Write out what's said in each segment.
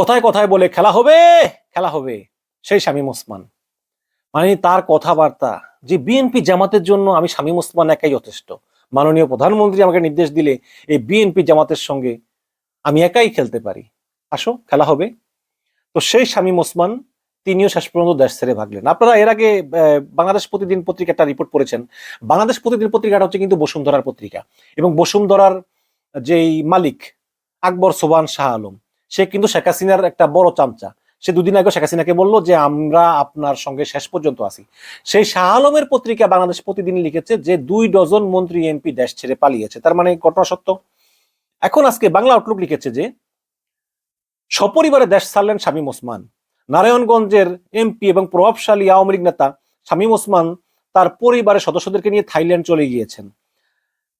কথায় কথায় বলে খেলা হবে? খেলা হবে। সেই শামীম ওসমান। মানে তার কথাবার্তা। যে বিএনপি জামাতের জন্য আমি শামীম ওসমান একাই যথেষ্ট। মাননীয় প্রধানমন্ত্রী আমাকে নির্দেশ দিলে এই বিএনপি জামাতের সঙ্গে আমি একাই খেলতে পারি। আসো, খেলা হবে। তো সেই শামীম ওসমান তিনিও শেষ পর্যন্ত দেশ ছেড়ে ভাগলেন। আপনারা এর আগে বাংলাদেশ প্রতিদিন পত্রিকা একটা রিপোর্ট পড়েছেন। বাংলাদেশ প্রতিদিন পত্রিকাটা হচ্ছে কিন্তু বসুন্ধরার পত্রিকা। এবং বসুন্ধরার যেই মালিক, আকবর সোবান শাহ আলম সে কিন্তু শেখ হাসিনার একটা বড় চামচা। সে দুদিন আগে শেখ হাসিনাকে বলল যে, আমরা আপনার সঙ্গে শেষ পর্যন্ত আছি। সেই শাহ আলমের পত্রিকা বাংলাদেশ প্রতিদিন লিখেছে যে, দুই ডজন মন্ত্রী এমপি দেশ ছেড়ে পালিয়েছে। তার মানে ঘটনা সত্য। এখন আজকে বাংলা আউটলুক লিখেছে যে, সপরিবারে দেশ ছাড়লেন শামীম ওসমান। নারায়ণগঞ্জের এমপি এবং প্রভাবশালী আওয়ামী লীগ নেতা শামীম ওসমান তার পরিবারের সদস্যদেরকে নিয়ে থাইল্যান্ড চলে গিয়েছেন।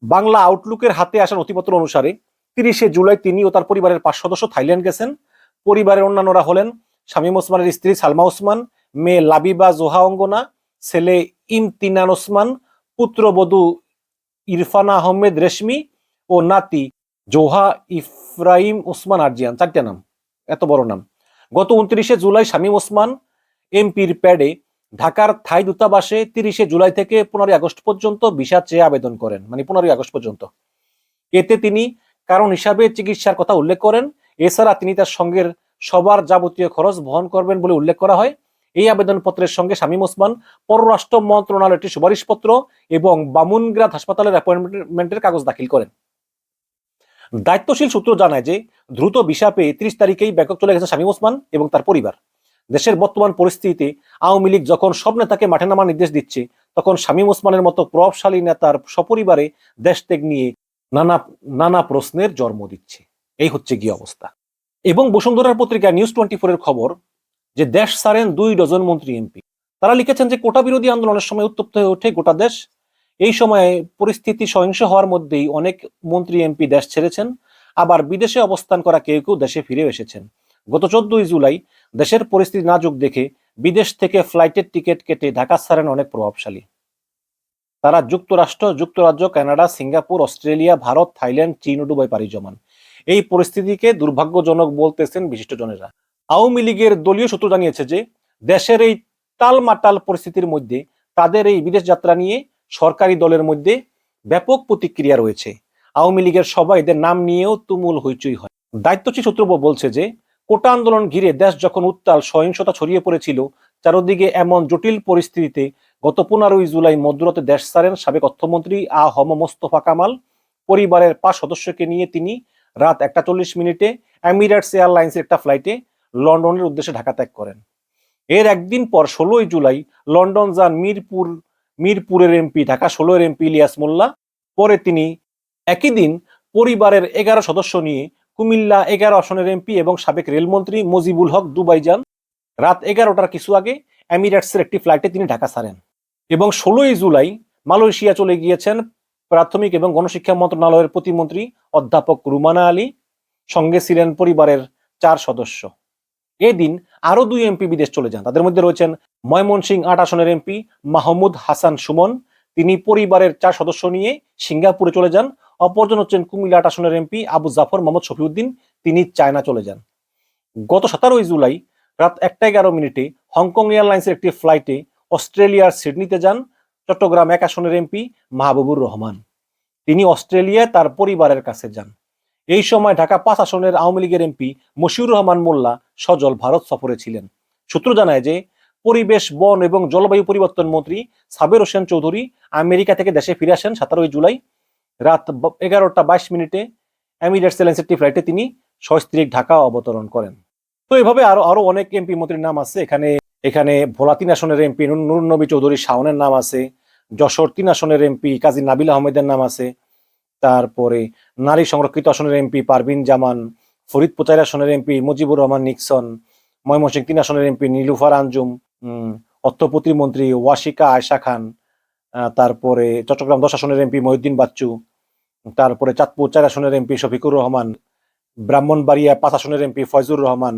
বাংলা আউটলুকের হাতে আসা নথিপত্র অনুসারে তিরিশে জুলাই তিনি ও তার পরিবারের পাঁচ সদস্য থাইল্যান্ড গেছেন। পরিবারের অন্যান্যরা হলেন শামীম ওসমানের স্ত্রী সালমা ওসমান, মেয়ে লাবিবা জোহা অঙ্গনা, ছেলে ইমতিনান ওসমান, পুত্রবধূ ইরফানা আহমেদ রেশমি ও নাতি জোহা ইফরাইম ওসমান আরজিয়ান, চারটে নাম, এত বড় নাম। গত উনত্রিশে জুলাই শামীম ওসমান এমপির প্যাডে ঢাকার থাই দূতাবাসে তিরিশে জুলাই থেকে পনেরোই আগস্ট পর্যন্ত ভিসা চেয়ে আবেদন করেন মানে পনেরোই আগস্ট পর্যন্ত। এতে তিনি কারণ হিসাবে চিকিৎসার কথা উল্লেখ করেন। এছাড়া তিনি তার সঙ্গের সবার যাবতীয় খরচ বহন করবেন বলে উল্লেখ করা হয়। এই আবেদনপত্রের সঙ্গে শামীম ওসমান, পররাষ্ট্র মন্ত্রণালয়ের একটি সুপারিশপত্র এবং বামুনগ্রাদ হাসপাতালের অ্যাপয়েন্টমেন্টের কাগজ দাখিল করেন। দায়িত্বশীল সূত্র জানায় যে, দ্রুত ভিসা পেয়ে ত্রিশ তারিখেই ব্যাংকক চলে গেছে শামীম ওসমান এবং তার পরিবার। দেশের বর্তমান পরিস্থিতিতে আওয়ামী লীগ যখন সব নেতাকে মাঠে নামার নির্দেশ দিচ্ছে, তখন শামীম ওসমানের মতো প্রভাবশালী নেতার সপরিবারে দেশ ত্যাগ নিয়ে নানা নানা প্রশ্নের জন্ম দিচ্ছে। এই হচ্ছে গিয়ে অবস্থা। এবং বসুন্ধরার পত্রিকা নিউজ টোয়েন্টি এর খবর যে দেশ সারেন দুই ডজন মন্ত্রী এমপি। তারা লিখেছেন যে কোটা বিরোধী আন্দোলনের সময় উত্তপ্ত হয়ে ওঠে গোটা দেশ। এই সময়ে পরিস্থিতি সহিংস হওয়ার মধ্যেই অনেক মন্ত্রী এমপি দেশ ছেড়েছেন। আবার বিদেশে অবস্থান করা কেউ কেউ দেশে ফিরে এসেছেন। গত চোদ্দই জুলাই দেশের পরিস্থিতি নাজুক দেখে বিদেশ থেকে ফ্লাইটের টিকিট কেটে ঢাকা ছাড়েন অনেক প্রভাবশালী। তারা যুক্তরাষ্ট্র, যুক্তরাজ্য, Canada, Singapore, Australia, Bharat, Thailand, চীন ও দুবাই পাড়ি জমান। এই পরিস্থিতিকে দুর্ভাগ্যজনক বলতেছেন বিশিষ্টজনেরা। আওয়ামী লীগের দলীয় সূত্র জানিয়েছে যে, দেশের এই টালমাটাল পরিস্থিতির মধ্যে তাদের এই বিদেশ যাত্রা নিয়ে সরকারি দলের মধ্যে ব্যাপক প্রতিক্রিয়া রয়েছে। আওয়ামী লীগের সবাই এদের নাম নিয়েও তুমুল হইচই হয়। দায়িত্বশীল সূত্র বলছে যে, কোটা আন্দোলন ঘিরে দেশ যখন উত্তাল, সহিংসতা ছড়িয়ে পড়েছিল, চারদিকে এমন জটিল পরিস্থিতিতে গত পনেরোই জুলাই মধ্যরাতে দেশ ছাড়েন সাবেক অর্থমন্ত্রী আ হম মোস্তফা কামাল। পরিবারের পাঁচ সদস্যকে নিয়ে তিনি রাত একটা চল্লিশ মিনিটে এমিরেটস এয়ারলাইন্সের একটা ফ্লাইটে লন্ডনের উদ্দেশ্যে ঢাকা ত্যাগ করেন। এর একদিন পর ষোলোই জুলাই লন্ডন যান মিরপুর, মিরপুরের এমপি, ঢাকা ষোলোর এমপি ইলিয়াস মোল্লা। পরে তিনি একই দিন পরিবারের এগারো সদস্য নিয়ে কুমিল্লা এগারো আসনের এমপি এবং সাবেক রেলমন্ত্রী মজিবুল হক দুবাই যান। রাত এগারোটার কিছু আগে এমিরেটসের একটি ফ্লাইটে তিনি ঢাকা ছাড়েন। এবং ষোলোই জুলাই মালয়েশিয়া চলে গিয়েছেন প্রাথমিক এবং গণশিক্ষা মন্ত্রণালয়ের প্রতিমন্ত্রী অধ্যাপক রুমানা আলী, সঙ্গে ছিলেন পরিবারের চার সদস্য। এদিন আরও দুই এমপি বিদেশ চলে যান। তাদের মধ্যে রয়েছেন ময়মনসিং আট আসনের এমপি মাহমুদ হাসান সুমন। তিনি পরিবারের চার সদস্য নিয়ে সিঙ্গাপুরে চলে যান। অপরজন হচ্ছেন কুমিল্লা আট আসনের এমপি আবু জাফর মোহাম্মদ শফিউদ্দিন। তিনি চায়না চলে যান। গত সতেরোই জুলাই রাত একটা এগারো মিনিটে হংকং এয়ারলাইন্সের একটি ফ্লাইটে অস্ট্রেলিয়ার সিডনিতে যান চট্টগ্রাম এক আসনের এমপি মাহবুবুর রহমান। তিনি অস্ট্রেলিয়ায় তার পরিবারের কাছে যান। এই সময় ঢাকা পাঁচ আসনের আওয়ামী লীগের এমপি মশিউর রহমান মোল্লা সজল ভারত সফরে ছিলেন। সূত্র জানায় যে, পরিবেশ, বন এবং জলবায়ু পরিবর্তন মন্ত্রী সাবের হোসেন চৌধুরী আমেরিকা থেকে দেশে ফিরে আসেন সতেরোই জুলাই রাত এগারোটা বাইশ মিনিটে এমিরেটস এয়ারলাইন্সের একটি ফ্লাইটে তিনি সস্ত্রীক ঢাকা অবতরণ করেন। তো এভাবে আরও আরও অনেক এমপি মন্ত্রীর নাম আছে। এখানে এখানে ভোলা তিন আসনের এমপি নুর নবী চৌধুরী শাওনের নাম আছে, যশোর তিন আসনের এমপি কাজী নাবিল আহমেদের নাম আছে, তারপরে নারী সংরক্ষিত আসনের এমপি পারভিন জামান, ফরিদপুর চার আসনের এমপি মুজিবুর রহমান নিক্সন, ময়মনসিংহ তিন আসনের এমপি নীলুফার আঞ্জুম অর্থ প্রতিমন্ত্রী ওয়াশিকা আয়শা খান তারপরে চট্টগ্রাম দশ আসনের এমপি মহিউদ্দিন বাচ্চু, তারপরে চাঁদপুর চার আসনের এমপি শফিকুর রহমান, ব্রাহ্মণবাড়িয়া পাঁচ আসনের এমপি ফয়জুর রহমান,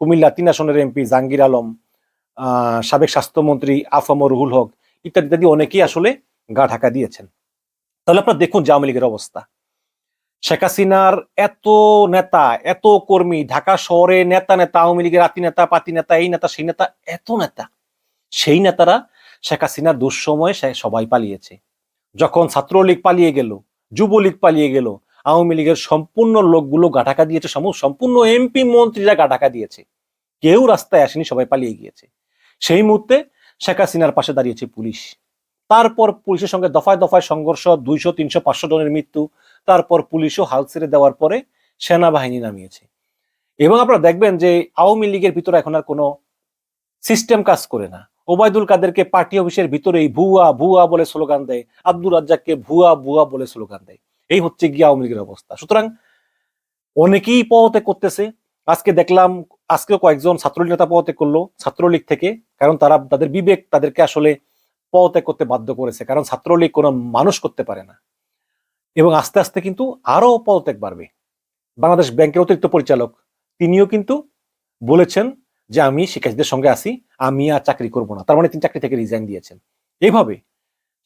কুমিল্লা তিন আসনের এমপি জাহাঙ্গীর আলম সাবেক স্বাস্থ্যমন্ত্রী আফম রুহুল হক ইত্যাদি ইত্যাদি অনেকেই আসলে গা ঢাকা দিয়েছেন। তাহলে আপনারা দেখুন আওয়ামী লীগের অবস্থা। শেখ হাসিনার এত নেতা, এত কর্মী, ঢাকা শহরে নেতা নেতা, আওয়ামী লীগের আতি নেতা, পাতি নেতা, এই নেতা, সেই নেতা, এত নেতা। সেই নেতারা শেখ হাসিনার দুঃসময়ে সবাই পালিয়েছে। যখন ছাত্রলীগ পালিয়ে গেল, যুবলীগ পালিয়ে গেল, আওয়ামী লীগের সম্পূর্ণ লোকগুলো গাটাকা দিয়েছে সম- সম্পূর্ণ এমপি মন্ত্রীরা গাটাকা দিয়েছে। কেউ রাস্তায় আসেনি, সবাই পালিয়ে গিয়েছে। সেই মুহূর্তে শেখ হাসিনার পাশে দাঁড়িয়েছে পুলিশ। তারপর পুলিশের সঙ্গে দফায় দফায় সংঘর্ষ, দুইশো, তিনশো, পাঁচশো জনের মৃত্যু, তারপর পুলিশও হাল ছেড়ে দেওয়ার পরে সেনাবাহিনী নামিয়েছে। এবং আপনারা দেখবেন যে আওয়ামী লীগের ভিতরে এখন আর কোনো সিস্টেম কাজ করে না। ওবায়দুল কাদেরকে পার্টি অফিসের ভিতরেই ভুয়া ভুয়া বলে স্লোগান দেয়, আব্দুর রাজ্জাককে ভুয়া ভুয়া বলে স্লোগান দেয়। এই হচ্ছে গিয়ে আওয়ামী লীগের অবস্থা। সুতরাং অনেকেই পদত্যাগ করতেছে। আজকে দেখলাম আজকেও কয়েকজন ছাত্রলীগ নেতা পদত্যাগ করল, ছাত্রলীগ থেকে, কারণ তারা তাদের বিবেক তাদেরকে আসলে পদত্যাগ করতে বাধ্য করেছে, কারণ ছাত্রলীগ কোনো মানুষ করতে পারে না। এবং আস্তে আস্তে কিন্তু আরও পদত্যাগ বাড়বে। বাংলাদেশ ব্যাংকের অতিরিক্ত পরিচালক, তিনিও কিন্তু বলেছেন যে আমি শিক্ষার্থীদের সঙ্গে আছি, আমি আর চাকরি করব না। তার মানে তিনি চাকরি থেকে রিজাইন দিয়েছেন। এইভাবে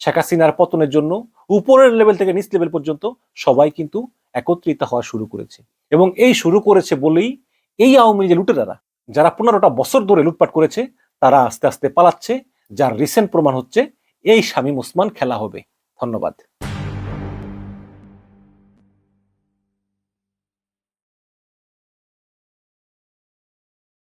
শেখ হাসিনার পতনের জন্য উপরের লেভেল থেকে নিচ লেভেল পর্যন্ত সবাই কিন্তু একত্রিত হওয়া শুরু করেছে। এবং এই শুরু করেছে বলেই এই আওয়ামী লীগের লুটেরারা, যারা পনেরোটা বছর ধরে লুটপাট করেছে, তারা আস্তে আস্তে পালাচ্ছে, যার রিসেন্ট প্রমাণ হচ্ছে, এই শামীম ওসমান খেলা হবে। ধন্যবাদ।